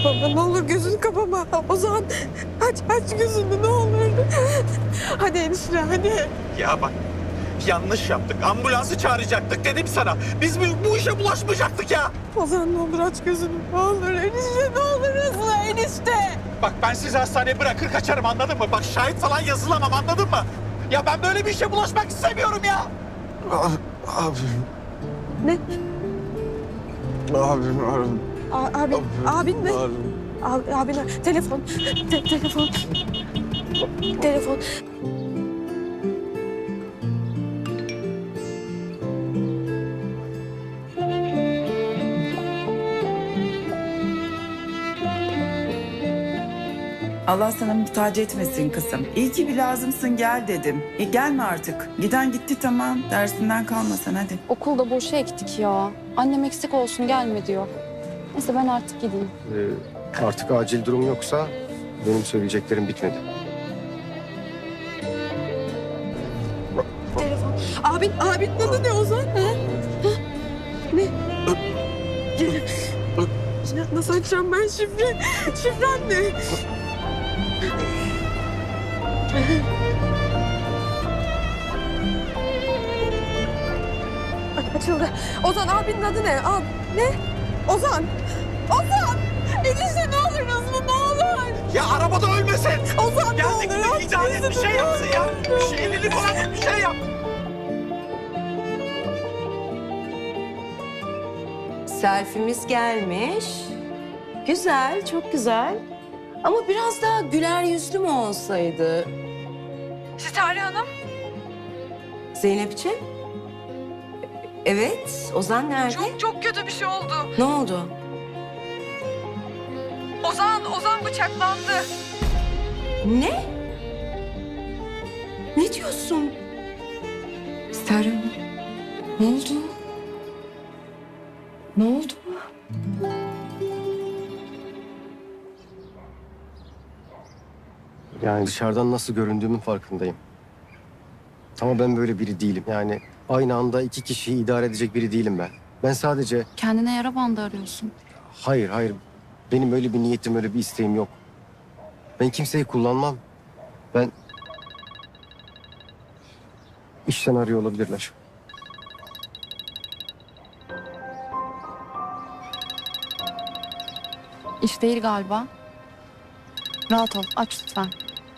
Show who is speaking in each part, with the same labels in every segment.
Speaker 1: abla ne olur gözünü kapama. Ozan aç aç gözünü ne olur. Hadi enişte hadi.
Speaker 2: Ya bak yanlış yaptık. Ambulansı çağıracaktık dedim sana. Biz bu, bu işe bulaşmayacaktık ya.
Speaker 1: Ozan ne olur aç gözünü ne olur enişte ne olur hızlı enişte.
Speaker 2: Bak ben sizi hastaneye bırakır kaçarım anladın mı? Bak şahit falan yazılamam anladın mı? Ya ben böyle bir işe bulaşmak istemiyorum ya.
Speaker 3: Abi.
Speaker 1: Ne?
Speaker 3: Abim abim.
Speaker 1: A- abi, abin mi? Abi, abin telefon. Te- telefon. Telefon.
Speaker 4: Allah sana muhtaç etmesin kızım. İyi ki bir lazımsın gel dedim. E, gelme artık. Giden gitti tamam. Dersinden kalmasan hadi.
Speaker 5: Okulda boşa ektik ya. Annem eksik olsun gelme diyor. Neyse ben artık gideyim.
Speaker 6: Ee, artık acil durum yoksa benim söyleyeceklerim bitmedi.
Speaker 1: Telefon. Abin, abin adı ne Ozan? Ha? Ha? Ne? Ya Nasıl açacağım ben şifre? Şifrem ne? Açıldı. Ozan abinin adı ne? Ab ne? Ozan. Ozan. Enişte ne olur hızlı ne olur.
Speaker 2: Ya arabada ölmesin.
Speaker 1: Ozan ne
Speaker 2: Geldik
Speaker 1: olur.
Speaker 2: bir idare et, bir şey yapsın ya. Bir şey elini falan bir şey yap.
Speaker 7: Selfie'miz gelmiş. Güzel, çok güzel. Ama biraz daha güler yüzlü mü olsaydı?
Speaker 1: Sitare Hanım.
Speaker 7: Zeynep'ciğim? Evet, Ozan nerede?
Speaker 1: Çok çok kötü bir şey oldu.
Speaker 7: Ne oldu?
Speaker 1: Ozan, Ozan bıçaklandı.
Speaker 7: Ne? Ne diyorsun? Serhan, ne oldu? Ne oldu?
Speaker 6: Yani dışarıdan nasıl göründüğümün farkındayım. Ama ben böyle biri değilim. Yani aynı anda iki kişiyi idare edecek biri değilim ben. Ben sadece
Speaker 5: Kendine yara bandı arıyorsun.
Speaker 6: hayır hayır benim öyle bir niyetim öyle bir isteğim yok. Ben kimseyi kullanmam. Ben işten arıyor olabilirler.
Speaker 5: İş değil galiba. Rahat ol aç lütfen.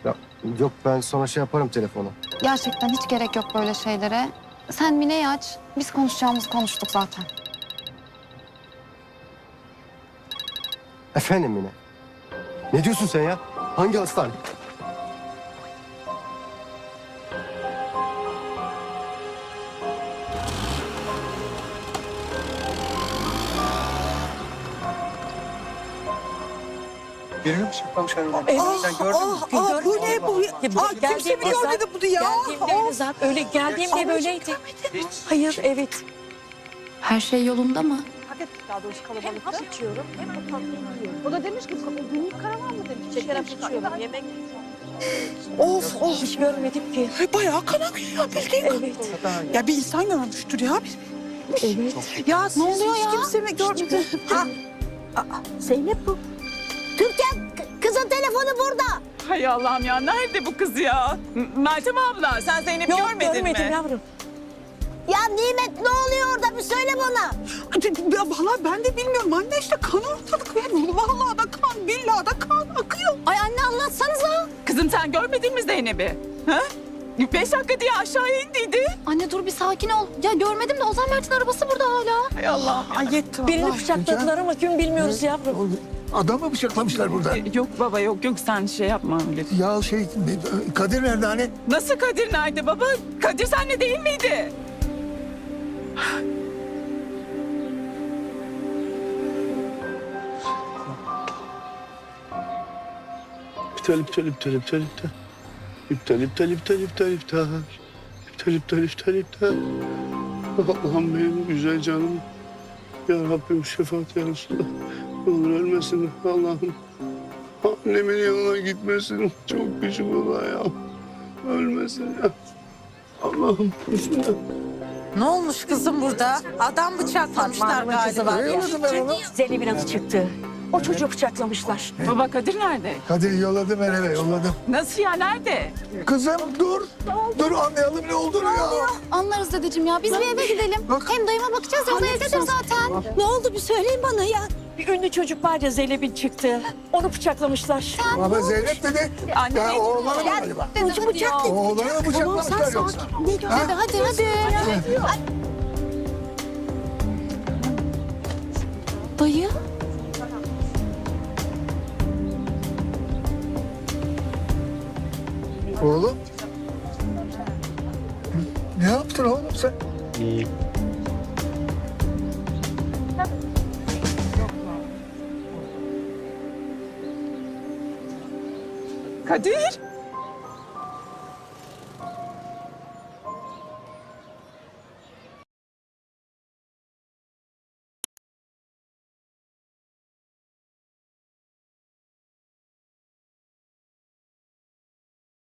Speaker 6: Ya, yok ben sonra şey yaparım telefonu.
Speaker 5: Gerçekten hiç gerek yok böyle şeylere. Sen Mine'yi aç. Biz konuşacağımızı konuştuk zaten.
Speaker 6: Efendim yine. Ne diyorsun sen ya? Hangi hastane?
Speaker 3: Birini mi sıklamışlar oradan?
Speaker 8: Evet.
Speaker 3: Sen gördün mü?
Speaker 8: Aa, bu ne bu? Ya,
Speaker 1: Aa, kimse mi görmedi bunu ya?
Speaker 8: Geldiğimde zaten öyle geldiğimde böyleydi. Hayır evet.
Speaker 5: Her şey yolunda mı?
Speaker 8: Daha doğrusu kalabalıkta. Hem içiyorum hem de tatlı yiyorum. O da demiş ki günlük karavan mı demiş. Şeker içiyorum yemek
Speaker 1: Of of.
Speaker 8: Hiç görmedim ki.
Speaker 1: Ay, Bayağı kan akıyor ya bildiğin.
Speaker 8: Evet.
Speaker 1: Ya bir insan görmüştür ya.
Speaker 8: Evet.
Speaker 1: Ya ne oluyor ya? Hiç kimse mi görmedi? Ha,
Speaker 8: Zeynep bu.
Speaker 9: Türkan telefonu burada.
Speaker 4: Hay Allah'ım ya nerede bu kız ya? M- Meltem abla sen Zeynep'i
Speaker 8: Yok
Speaker 4: görmedin
Speaker 8: görmedim
Speaker 4: mi?
Speaker 8: yavrum.
Speaker 9: Ya Nimet ne oluyor orada bir söyle bana.
Speaker 1: ya vallahi ben de bilmiyorum anne işte kan ortalık ver. Vallahi da kan, billahi da kan akıyor.
Speaker 9: Ay anne anlatsanıza.
Speaker 4: Kızım sen görmedin mi Zeynep'i? Ha? Beş dakika diye aşağıya indiydi.
Speaker 5: Anne dur bir sakin ol. Ya görmedim de Ozan Mert'in arabası burada hala.
Speaker 4: Hay Allah.
Speaker 1: Ay yetti
Speaker 8: Birini bıçakladılar ama kim bilmiyoruz yavrum.
Speaker 10: Adamı bıçaklamışlar burada.
Speaker 4: Yok baba yok yok sen şey yapma öyle.
Speaker 10: Ya şey Kadir nerede hani?
Speaker 4: Nasıl Kadir nerede baba? Kadir senle değil miydi?
Speaker 10: İptal iptal iptal iptal iptal. İptal iptal iptal iptal iptal. İptal iptal iptal. Allah'ım benim güzel canım. Ya Rabbim şefaat ya Resulallah. Ne olur ölmesin Allah'ım. Annemin yanına gitmesin. Çok küçük ola ya. Ölmesin ya. Allah'ım. Bismillah.
Speaker 8: Ne olmuş kızım burada? Adam bıçaklamışlar galiba. Zeynep'in adı çıktı. O çocuğu bıçaklamışlar.
Speaker 11: Baba Kadir nerede?
Speaker 3: Kadir yolladım ben eve yolladım.
Speaker 11: Nasıl ya nerede?
Speaker 3: Kızım dur. Dur anlayalım ne olduğunu ya.
Speaker 5: Anlarız dedeciğim ya. Biz bir eve gidelim.
Speaker 3: Bak.
Speaker 5: Hem dayıma bakacağız ya o da evdedir zaten.
Speaker 8: Ne oldu bir söyleyin bana ya. Bir ünlü çocuk var ya Zeynep'in çıktı. Onu bıçaklamışlar.
Speaker 3: Ama Zeynep dedi.
Speaker 11: Anne
Speaker 3: Ya
Speaker 11: ne
Speaker 3: oğlanı mı
Speaker 11: diyor?
Speaker 3: galiba?
Speaker 5: Hadi ya.
Speaker 3: Oğlanı mı bıçaklamışlar yoksa?
Speaker 5: Dede hadi hadi. Dayı.
Speaker 3: Oğlum. Ne yaptın oğlum sen?
Speaker 11: Kadir.